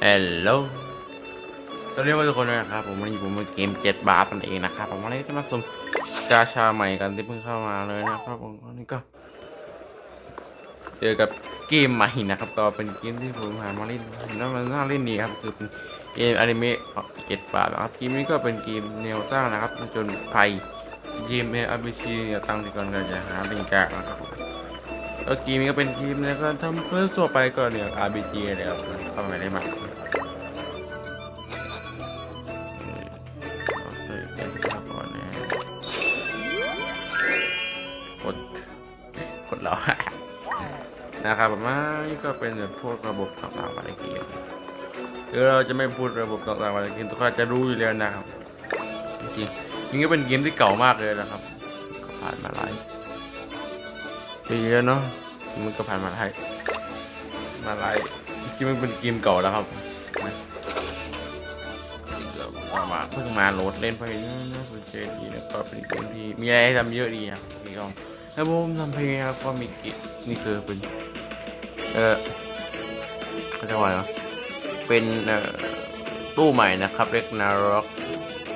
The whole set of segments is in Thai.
เอลโลสวัสดีทุกคนนะครับ ผมวันนี้ผมมาเกมเจ็ดบาทนั่นเองนะครับผมวันนี้จะมาสมกาชาใหม่กันที่เพิ่งเข้ามาเลยนะครับผมวันนี้ก็ เจอกับเกมใหม่นะครับ ก็เป็นเกมที่ผมหามาเล่นน่ามันน่าเล่นดีครับ คือเป็นเกมอนิเมะเจ็ดบาทนะครับเกมนี้ก็เป็นเกมแนวตั้งนะครับจนภัยเกมเออาร์บีจีเนี่ยตั้งที่ก่อนก็จะหาเป็นกากนะครับ ผมแล้วเกมนี้ก็เป็นเกมแล้วก็ทำเพื่อทั่วไปก็เนี่ย RPG เลยครับเข้าไปได้มากเฮ้ยเดี๋ยวดูก่อนนะกดกดเรานะครับผมว่านี่ก็เป็นแบบพวกระบบต่างๆในเกมคือเราจะไม่พูดระบบต่างๆในเกมทุกคนจะรู้อยู่แล้วนะครับจริงๆนี่ก็เป็นเกมที่เก่ามากเลยนะครับผ่านมาหลาย ปีแล้วเนาะมันก็ผ่านมาหลายมาหลายที่มันเป็นเกมเก่าแล้วครับนะเกือบประมาเพิ่งมาโหลดเล่นไปน่าสนใจดีแล้วก็เป็นเกมที่มีอะไรให้ทำเยอะดีครับพี่กองแล้วผมทำเพลงครับก็มีกิจนี่คือเป็นเออเขาเรียกว่าอะไรวะเป็นเอ่อตู้ใหม่นะครับเล็กนาร็อก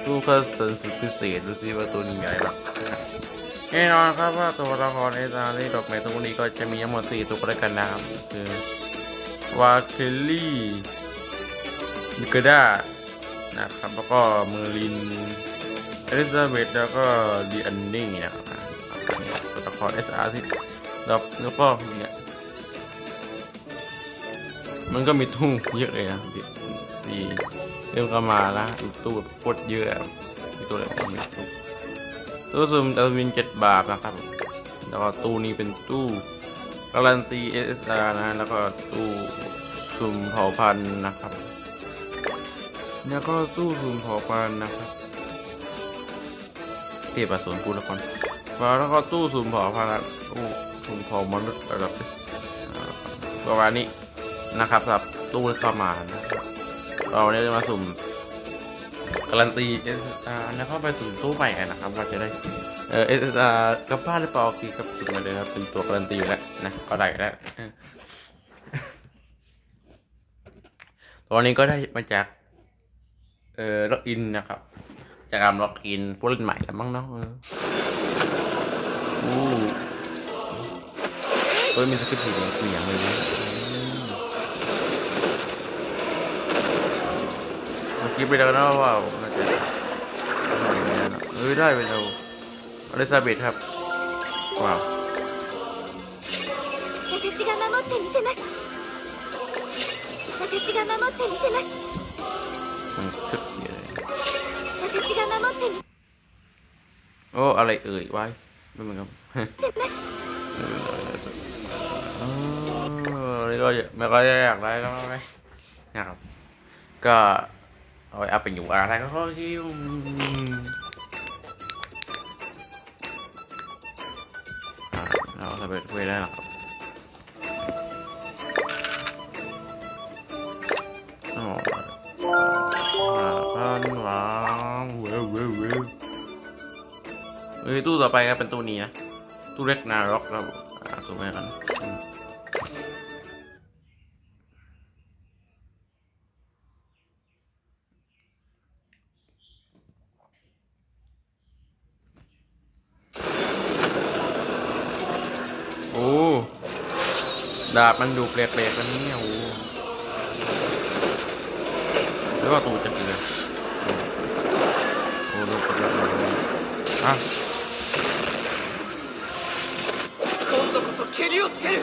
ตู้ก็สันสุดพิเศษดูซิว่าตัวนี้ใหญ่หรอ แน่นอนครับว่าตัวละครในตาที่ดอกไม้ตัวนี้ก็จะมีทั้งหมดสี่ตัวด้วยกันนะครับคือวาเคลลี่มิกด้านะครับแล้วก็เมอร์ลินเอลิซาเบธแล้วก็ดีอันนี่นะครับตัวละคร SR ที่แล้วแล้วก็เนี่ยมันก็มีทุ่งเยอะเลยนะดีเริ่มก็มาล้วตู้แบบโคตรเยอะอะมีตัวอะไรบ้างมี ตู้ซูมตะวินเจ็ดบาทนะครับ แล้วก็ตู้นี้เป็นตู้การันตี SSR นะ แล้วก็ตู้ซุ่มเผาพันธุ์นะครับ แล้วก็ตู้สุ่มเผาปานนะครับเทียบกับสวนปูละครแล้วก็ตู้สุ่มเผาพันธุ์ตู้สุ่มเผามนุษย์ระดับประมาณนี้นะครับสำหรับตู้เข้ามานะเราเนี่ยจะมาสุ่ม การันตี SSR แล้วก็ไปสุ่ตู้ใหม่กันนะครับว่าจะได้เออ SSR กลับบ้านหรือเปล่ากี่กับสุ่มาเลยครับเป็นตัวการันตีอยู่แล้วนะก็ได้แล้วตอนนี้ก็ได้มาจากเอ่อล็อกอินนะครับ จากการล็อกอินผู้เล่นใหม่แล้วมั้งเนาะเอออู้ยมีสคริปต์สีแดงสีอย่างเลยนะอืม เมื่อกี้ไปแล้วนะว่าน่าจะอะไรอย่างเงี้ยนะเฮ้ยได้ไปแล้วอลิซาเบธครับ ว้าว 私が守ってみせます私が守ってみせます มันชุดเยอะเลย 私が守ってみ โอ้อะไรเอ่ยไว้ไม่เหมือนกับ せます อ๋อนี่ก็ไม่ก็อยากได้แล้วไหมนะครับ ก็ เอาไปเอาไปอยู่อะไรก็ข้อคิวอ่าเราสเปดเวได้หรอครับอ๋อห้าพันหวังเว้ยเว้ยเว้ยเฮ้ยตู้ต่อไปก็เป็นตู้นี้นะ ตู้เล็กนารกเราอ่าถูกไหมกัน ดาบมันดูแปลกๆกันเนี่ยโอ้แล้วก็ตูจะเกลือโอ้ดูกระดูกเลยอ่ะ 今度こそ蹴りをつける